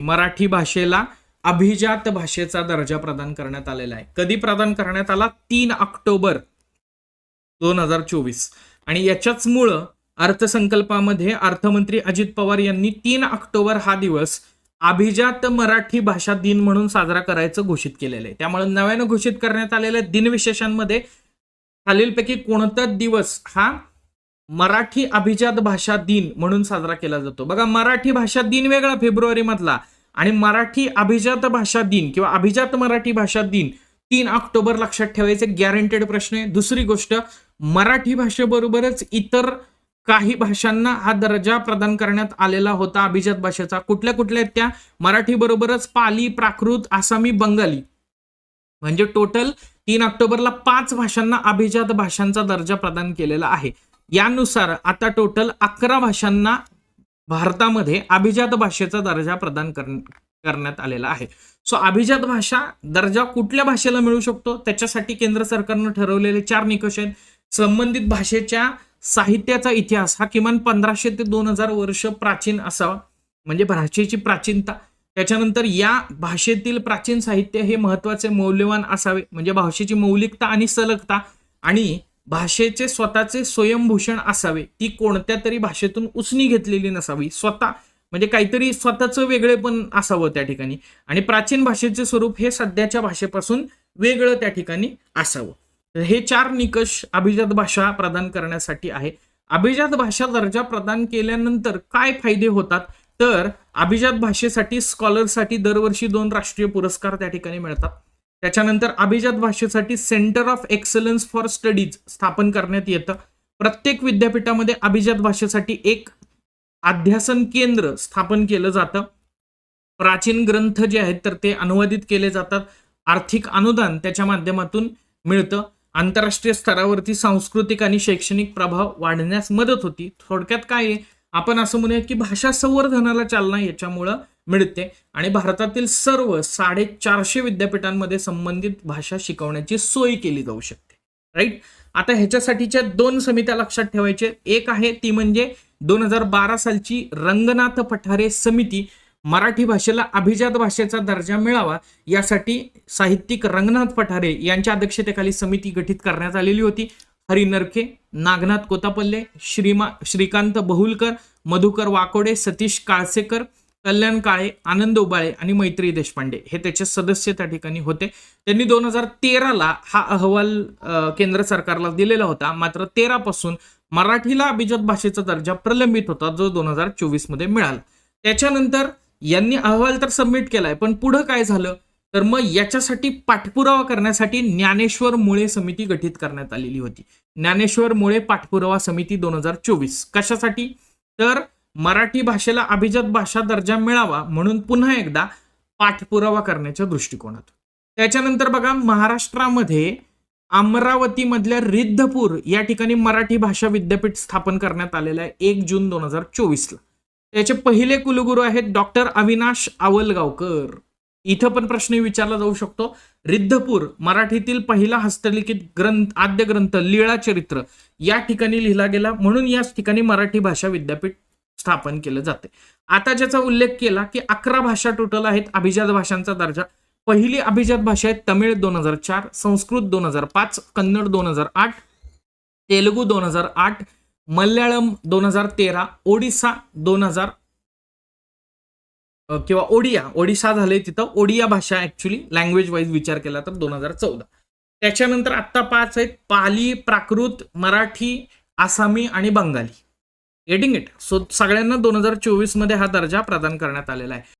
मराठी भाषेला अभिजात भाषेचा दर्जा प्रदान करण्यात आलेला आहे. कधी प्रदान करण्यात आला? तीन ऑक्टोबर दोन हजार चोवीस. आणि याच्याच मुळ अर्थसंकल्पामध्ये अर्थमंत्री अजित पवार यांनी तीन ऑक्टोबर हा दिवस अभिजात मराठी भाषा दिन म्हणून साजरा करायचं घोषित केलेलं आहे. त्यामुळे नव्यानं घोषित करण्यात आलेल्या दिनविशेषांमध्ये खालीलपैकी कोणता दिवस हा मराठी अभिजात भाषा दिन म्हणून साजरा केला जातो. बघा मराठी भाषा दिन वेगळा फेब्रुवारी मधला आणि मराठी अभिजात भाषा दिन किंवा अभिजात मराठी भाषा दिन तीन ऑक्टोबर लक्षात ठेवायचे. गॅरंटेड प्रश्न आहे. दुसरी गोष्ट मराठी भाषेबरोबरच इतर काही भाषांना हा दर्जा प्रदान करण्यात आलेला होता अभिजात भाषेचा. कुठल्या कुठल्या आहेत त्या? मराठी बरोबरच पाली प्राकृत आसामी बंगाली. म्हणजे टोटल तीन ऑक्टोबरला पाच भाषांना अभिजात भाषांचा दर्जा प्रदान केलेला आहे. यानुसार आता टोटल अकरा भाषांना भारतामध्ये अभिजात भाषेचा दर्जा प्रदान कर करण्यात आलेला आहे. सो अभिजात भाषा दर्जा कुठल्या भाषेला मिळू शकतो? त्याच्यासाठी केंद्र सरकारनं ठरवलेले चार निकष आहेत. संबंधित भाषेच्या साहित्याचा इतिहास हा किमान पंधराशे ते दोन हजार वर्ष प्राचीन असावा. म्हणजे भाषेची प्राचीनता. त्याच्यानंतर या भाषेतील प्राचीन साहित्य हे महत्त्वाचे मौल्यवान असावे. म्हणजे भाषेची मौलिकता आणि सलगता आणि भाषेचे स्वतःचे स्वयंभूषण असावे. ती कोणत्या तरी भाषेतून उसनी घेतलेली नसावी. स्वतः म्हणजे काहीतरी स्वतःचं वेगळे पण असावं त्या ठिकाणी. आणि प्राचीन भाषेचे स्वरूप हे सध्याच्या भाषेपासून वेगळं त्या ठिकाणी असावं. हे चार निकष अभिजात भाषा प्रदान करण्यासाठी आहे. अभिजात भाषा दर्जा प्रदान केल्यानंतर काय फायदे होतात? तर अभिजात भाषेसाठी स्कॉलरसाठी दरवर्षी दोन राष्ट्रीय पुरस्कार त्या ठिकाणी मिळतात. त्याच्यानंतर अभिजात भाषेसाठी centre of excellence for studies स्थापन करण्यात येतं. प्रत्येक विद्यापीठामध्ये अभिजात भाषेसाठी एक अध्यासन केंद्र स्थापन केलं जातं. प्राचीन ग्रंथ जे आहेत तर ते अनुवादित केले जातात. आर्थिक अनुदान त्याच्या माध्यमातून मिळतं. आंतरराष्ट्रीय स्तरावरती सांस्कृतिक आणि शैक्षणिक प्रभाव वाढण्यास मदत होती. थोडक्यात काय आहे? आपण असं म्हणूया की भाषा संवर्धनाला चालना याच्यामुळं मिळते. आणि भारतातील सर्व साडेचारशे विद्यापीठांमध्ये संबंधित भाषा शिकवण्याची सोय केली जाऊ शकते. राईट आता ह्याच्यासाठीच्या दोन समित्या लक्षात ठेवायचे. एक आहे ती म्हणजे दोन हजार बारा सालची रंगनाथ पठारे समिती मराठी भाषेला अभिजात भाषेचा दर्जा मिळावा यासाठी साहित्यिक रंगनाथ पठारे यांच्या अध्यक्षतेखाली समिती गठीत करण्यात आलेली होती. हरी नरखे नागनाथ कोतापल्ले श्रीमा श्रीकांत बहुलकर मधुकर वाकोडे सतीश काळसेकर कल्याण काळे आनंद उबाळे आणि मैत्री देशपांडे हे त्याचे सदस्य त्या ठिकाणी होते. त्यांनी दोन हजार तेराला हा अहवाल केंद्र सरकारला दिलेला होता. मात्र तेरापासून मराठीला अभिजात भाषेचा दर्जा प्रलंबित होता जो दोन हजार चोवीसमध्ये मिळाला. त्याच्यानंतर यांनी अहवाल तर सबमिट केलाय पण पुढं काय झालं? तर मग याच्यासाठी पाठपुरावा करण्यासाठी ज्ञानेश्वर मुळे समिती गठीत करण्यात आलेली होती. ज्ञानेश्वर मुळे पाठपुरावा समिती दोन हजार चोवीस. कशासाठी? तर मराठी भाषेला अभिजात भाषा दर्जा मिळावा म्हणून पुन्हा एकदा पाठपुरावा करण्याच्या दृष्टिकोनातून. त्याच्यानंतर बघा महाराष्ट्रामध्ये अमरावतीमधल्या रिद्धपूर या ठिकाणी मराठी भाषा विद्यापीठ स्थापन करण्यात आलेलं आहे एक जून दोन हजार चोवीसला. त्याचे पहिले कुलगुरू आहेत डॉक्टर अविनाश आवलगावकर. इथं पण प्रश्न विचारला जाऊ शकतो. रिद्धपूर मराठीतील पहिला हस्तलिखित ग्रंथ आद्य ग्रंथ लीळा चरित्र या ठिकाणी लिहिला गेला. म्हणून याच ठिकाणी मराठी भाषा विद्यापीठ स्थापन केलं जाते. आता ज्याचा उल्लेख केला की अकरा भाषा टोटल आहेत अभिजात भाषांचा दर्जा. पहिली अभिजात भाषा आहे तमिळ दोन हजार चार संस्कृत दोन हजार पाच कन्नड दोन हजार आठ तेलुगू दोन हजार आठ मल्याळम दोन हजार तेरा ओडिसा दोन हजार किंवा ओडिया. ओडिसा झाले तिथं. ओडिया भाषा ऍक्च्युली लँग्वेज वाईज विचार केला तर दोन हजार चौदा. त्याच्यानंतर आत्ता पाच आहेत पाली प्राकृत मराठी आसामी आणि बंगाली. Getting it. सो सगळ्यांना दोन हजार चोवीसमध्ये हा दर्जा प्रदान करण्यात आलेला आहे.